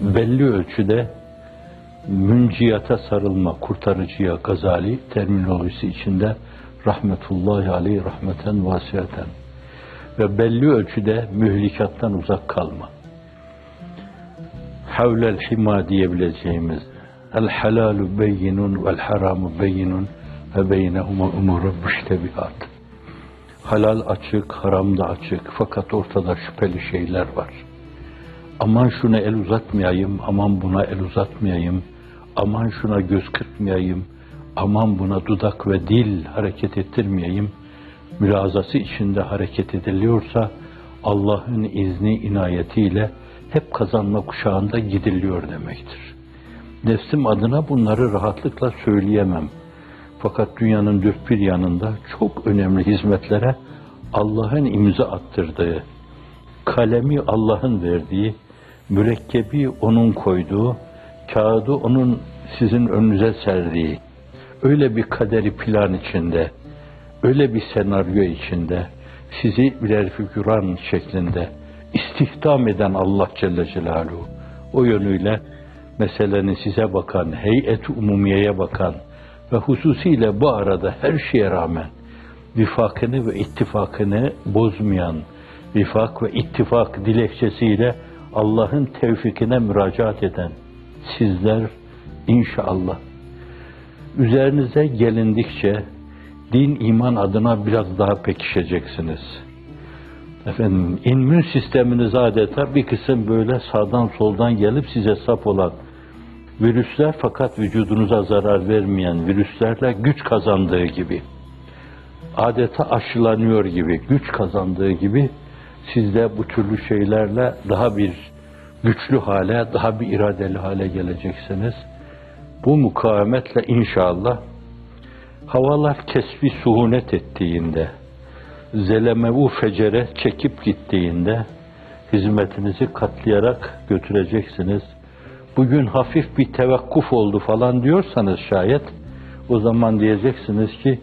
belli ölçüde münciyata sarılma, kurtarıcıya Gazali terminolojisi içinde rahmetullahi aleyh rahmeten vasiyeten ve belli ölçüde mühlikattan uzak kalma. Havlel hima diyebileceğimiz el halalu beyinun vel haramu beyinun ve beynehuma umuru müştebihat. Halal açık, haram da açık fakat ortada şüpheli şeyler var. Aman şuna el uzatmayayım, aman buna el uzatmayayım, aman şuna göz kırpmayayım, aman buna dudak ve dil hareket ettirmeyeyim, mülazası içinde hareket ediliyorsa Allah'ın izni inayetiyle hep kazanma kuşağında gidiliyor demektir. Nefsim adına bunları rahatlıkla söyleyemem. Fakat dünyanın dört bir yanında çok önemli hizmetlere Allah'ın imza attırdığı, kalemi Allah'ın verdiği, mürekkebi onun koyduğu, kağıdı onun sizin önünüze serdiği, öyle bir kaderi plan içinde, öyle bir senaryo içinde, sizi birer figüran şeklinde istihdam eden Allah Celle Celaluhu, o yönüyle meselenin size bakan, heyet umumiyeye bakan ve hususiyle bu arada her şeye rağmen vifakını ve ittifakını bozmayan, vifak ve ittifak dilekçesiyle Allah'ın tevfikine müracaat eden sizler inşallah üzerinize gelindikçe din iman adına biraz daha pekişeceksiniz. Efendim, immün sisteminiz adeta bir kısım böyle sağdan soldan gelip size sap olan virüsler fakat vücudunuza zarar vermeyen virüslerle güç kazandığı gibi adeta aşılanıyor gibi, güç kazandığı gibi siz de bu türlü şeylerle daha bir güçlü hale, daha bir iradeli hale geleceksiniz. Bu mukavemetle inşallah havalar kesbi suhunet ettiğinde, zelemevu fecere çekip gittiğinde hizmetinizi katlayarak götüreceksiniz. Bugün hafif bir tevakkuf oldu falan diyorsanız şayet o zaman diyeceksiniz ki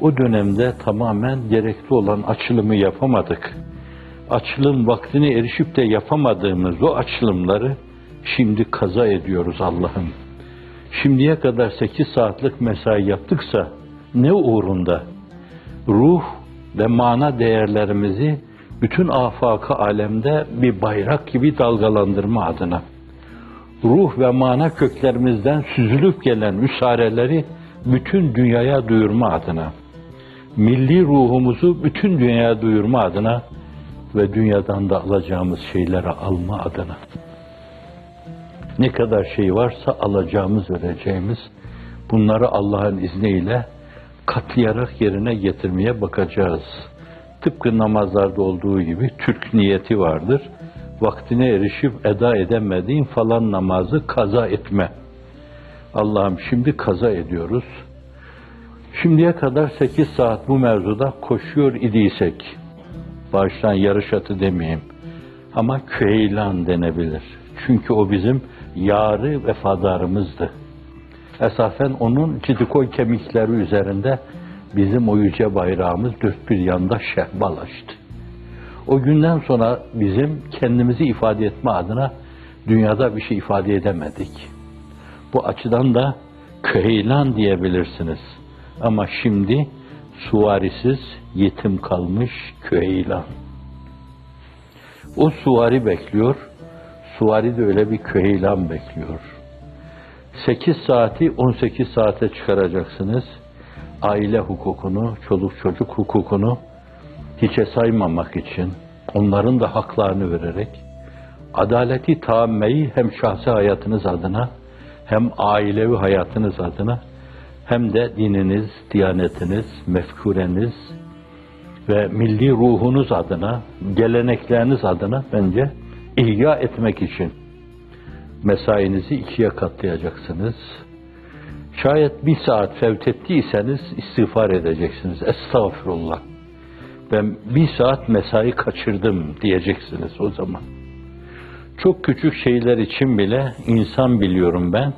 o dönemde tamamen gerekli olan açılımı yapamadık. Açılım vaktine erişip de yapamadığımız o açılımları şimdi kaza ediyoruz Allah'ım. Şimdiye kadar 8 saatlik mesai yaptıksa ne uğrunda? Ruh ve mana değerlerimizi bütün afakı alemde bir bayrak gibi dalgalandırma adına ruh ve mana köklerimizden süzülüp gelen müsareleri bütün dünyaya duyurma adına milli ruhumuzu bütün dünyaya duyurma adına ve dünyadan da alacağımız şeyleri alma adına. Ne kadar şey varsa alacağımız, vereceğimiz bunları Allah'ın izniyle katlayarak yerine getirmeye bakacağız. Tıpkı namazlarda olduğu gibi Türk niyeti vardır. Vaktine erişip eda edemediğin falan namazı kaza etme. Allah'ım şimdi kaza ediyoruz. Şimdiye kadar 8 saat bu mevzuda koşuyor idiysek, baştan yarış atı demeyeyim ama köylan denebilir. Çünkü o bizim yarı vefadarımızdı. Esasen onun cidikoy kemikleri üzerinde bizim o yüce bayrağımız dört bir yanda şehbalaştı. O günden sonra bizim kendimizi ifade etme adına dünyada bir şey ifade edemedik. Bu açıdan da köylan diyebilirsiniz. Ama şimdi suvarisiz, yetim kalmış köylan. O suvari bekliyor, suvari de öyle bir köylan bekliyor. 8 saati 18 saate çıkaracaksınız. Aile hukukunu, çoluk çocuk hukukunu hiçe saymamak için, onların da haklarını vererek, adaleti taammeyi hem şahsi hayatınız adına, hem ailevi hayatınız adına, hem de dininiz, diyanetiniz, mefkureniz ve milli ruhunuz adına, gelenekleriniz adına bence ihya etmek için mesainizi ikiye katlayacaksınız. Şayet bir saat fevt ettiyseniz istiğfar edeceksiniz. Estağfurullah. Ben bir saat mesai kaçırdım diyeceksiniz o zaman. Çok küçük şeyler için bile insan biliyorum ben.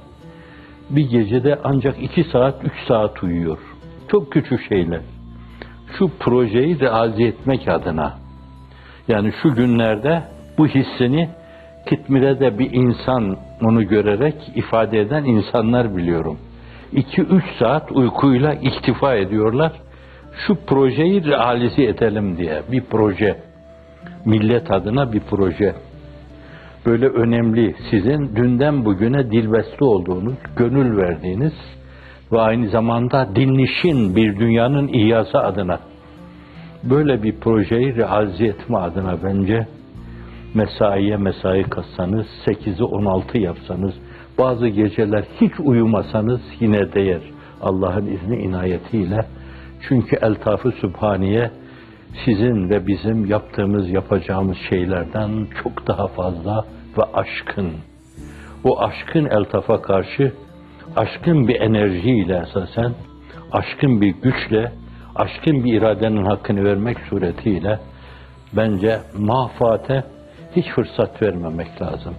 Bir gecede ancak iki saat, üç saat uyuyor. Çok küçük şeyler. Şu projeyi realize etmek adına. Yani şu günlerde bu hissini Kitmir'e de bir insan onu görerek ifade eden insanlar biliyorum. 2-3 saat uykuyla iktifa ediyorlar. Şu projeyi realize edelim diye bir proje. Millet adına bir proje. Böyle önemli sizin dünden bugüne dilbeste olduğunuz, gönül verdiğiniz ve aynı zamanda dinlişin bir dünyanın ihyası adına böyle bir projeyi realize etme adına bence mesaiye mesai katsanız, 8'i 16 yapsanız, bazı geceler hiç uyumasanız yine değer Allah'ın izni inayetiyle. Çünkü Eltaf-ı Sübhaniye sizin ve bizim yaptığımız, yapacağımız şeylerden çok daha fazla ve aşkın. Bu aşkın eltafa karşı, aşkın bir enerjiyle esasen, aşkın bir güçle, aşkın bir iradenin hakkını vermek suretiyle bence mafate hiç fırsat vermemek lazım.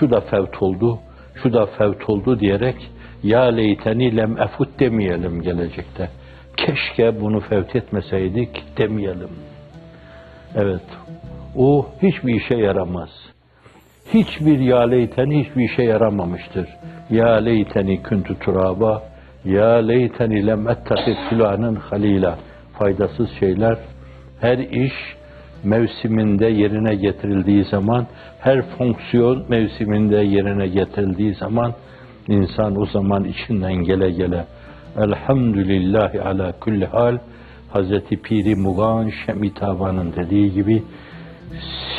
Şu da fevt oldu, şu da fevt oldu diyerek ya leyteni lem efut demeyelim gelecekte. Keşke bunu fevt etmeseydik demeyelim. Evet, o hiçbir işe yaramaz. Hiçbir ya leyteni hiçbir işe yaramamıştır. Ya leyteni kuntu turaba, ya leyteni lem filanın halila. Faydasız şeyler, her iş mevsiminde yerine getirildiği zaman, her fonksiyon mevsiminde yerine getirildiği zaman, insan o zaman içinden gele gele, Elhamdülillahi ala kulli hal, Hazreti Piri Mugan Şemitaban'ın dediği gibi,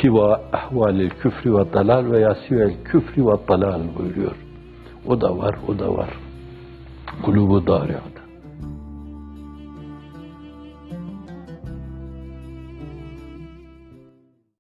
siva ehvalil küfri ve dalal veya sivel küfri ve dalal buyuruyor. O da var, o da var. Kulubu dariat.